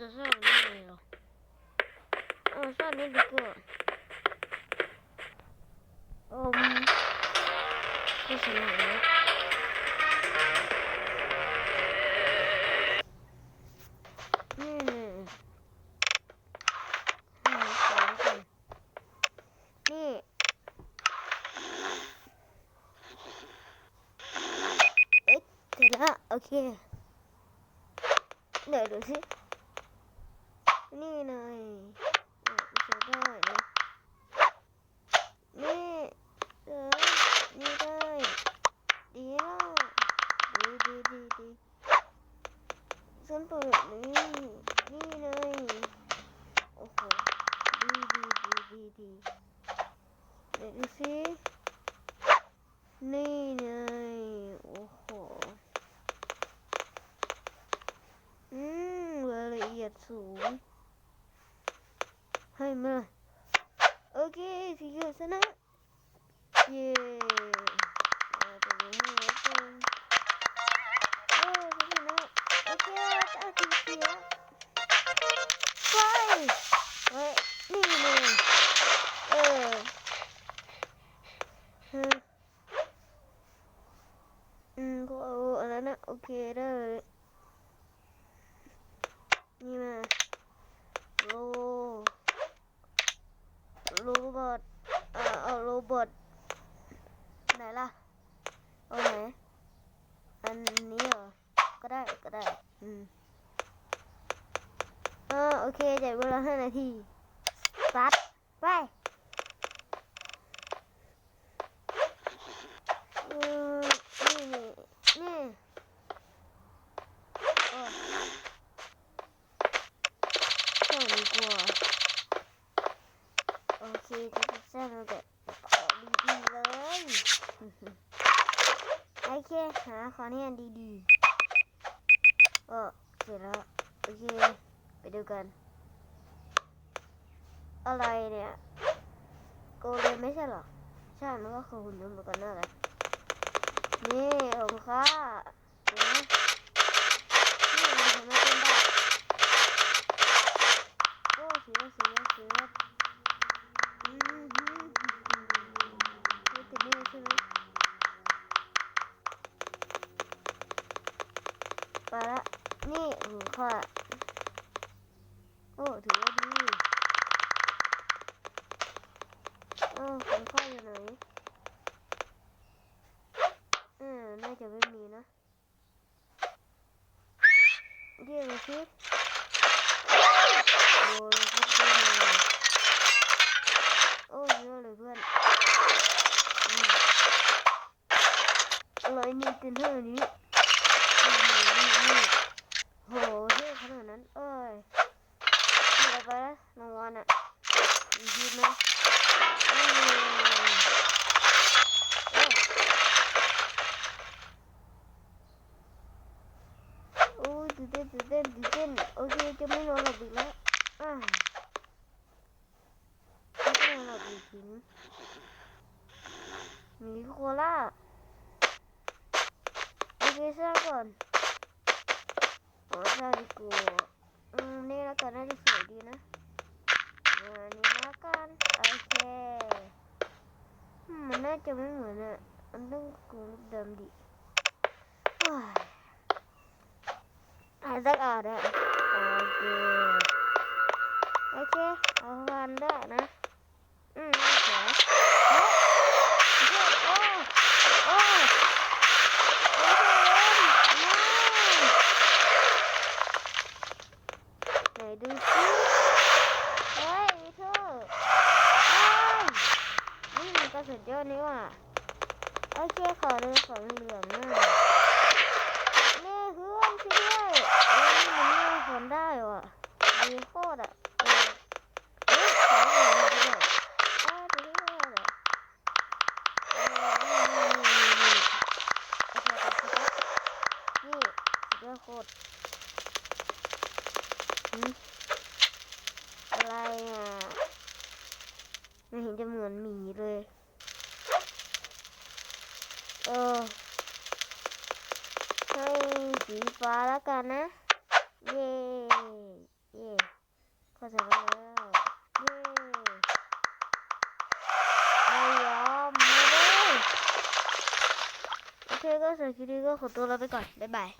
ça sert à rien Oh, mon. Ça, c'est mal, hein. Ah, ok. Là, aussi. นี่หาของก่อนนี่เอ้ยเสร็จแล้วโอเคเดี๋ยนี่หน่อยอะใช้ได้นะนี่เออนี่ได้ดีแล้วดีดีดีดีฉันเปิดนี่นี่เลยโอ้โหดีดีดีดีดีเดี๋ยวดูสินี่เลยโอ้โหอืมรายละเอียดสูง ให้มาโอเคสีเขียวชนะเย้เอเลยให้แล้วกันโอ้สีชนะโอเคตาสีเขียวไปเฮ้ยนี่เลยเออฮะอืมก็เอาอันนั้นนะโอเคได้เลยนี่มาโล โรบอทอ่าเอาโรบอทไหนล่ะเอาไหนอันนี้เหรอก็ได้ก็ได้อืมอ่าโอเคจ่ายเวลาห้านาทีสตาร์ทไปอืมนี่นี่นี่โอ้ช่างดีกว่าโอเคจะจะสร้างแบบของดีๆเลย โอเคหาของที่อันดีๆโอ้เสร็จแล้วโอเค ไปดูกัน อะไรเนี่ยโกเลมไม่ใช่หรอ ใช่ มันก็คือหุ่นยนต์เหมือนกันนั่นแหละนี่ของข้าเห็นไหมนี่มันทำให้เป็นได้โอ้เสียเสียเสียอืมฮึนี่ติดนี่ใช่ไหม ไปละนี่ของข้าโอ้ถือว่าดีโอ้ของข้าอยู่ไหนเออน่าจะไม่มีนะเรียกมาสิโอ้ยคิดเป็นโอ้ยเยอะเลยเพื่อนอืมอะไรนี่เป็นเท่านี้ โหเท่ขนาดนั้นเอ้ยนี่เอาไปละรางวัลอะอีกทีไหมโอ้โอ้ยตื่นเต้นตื่นเต้นตื่นเต้นโอเคจะไม่นอนหลับอีกแล้วอ่าไม่ต้องนอนหลับอีกทีนะมีโคล่าโอเคสร้างก่อน โอ้สร้าดีกว่าอืมนี่แล้วกันน่าจะสวยดีนะอ่านี่แล้วกันโอเคมันน่าจะไม่เหมือนอะมันต้องกูเดิมดิว้ายสักอ่านได้โอเคโอเคเอาวันได้นะ อืมโอเคเฮ้ยโอ้โอ้โอ้ไหนดูสิเฮ้ยเธอเฮ้ยนี่มันก็สุดยอดนี่ว่ะโอ เคขอดูของเหลืองหน่แม่เพื่อนช่วยด้วยเอ้ยนี่มันแม่ฝนได้ว่ะดีโคตรอะเฮ้ยขอเหลือมาด้วยอ้าวดีโคตรอะเออนี่มีโอเคโอเคนี่สุดยอดโคตรหืมอะไร สีฟ้าแล้วกันนะ เย่เย่เข้าใจแล้วเย่ยอมไม่ได้โอเคก็สำหรับคลิปนี้ก็ขอตัวลาไปก่อน บ๊ายบาย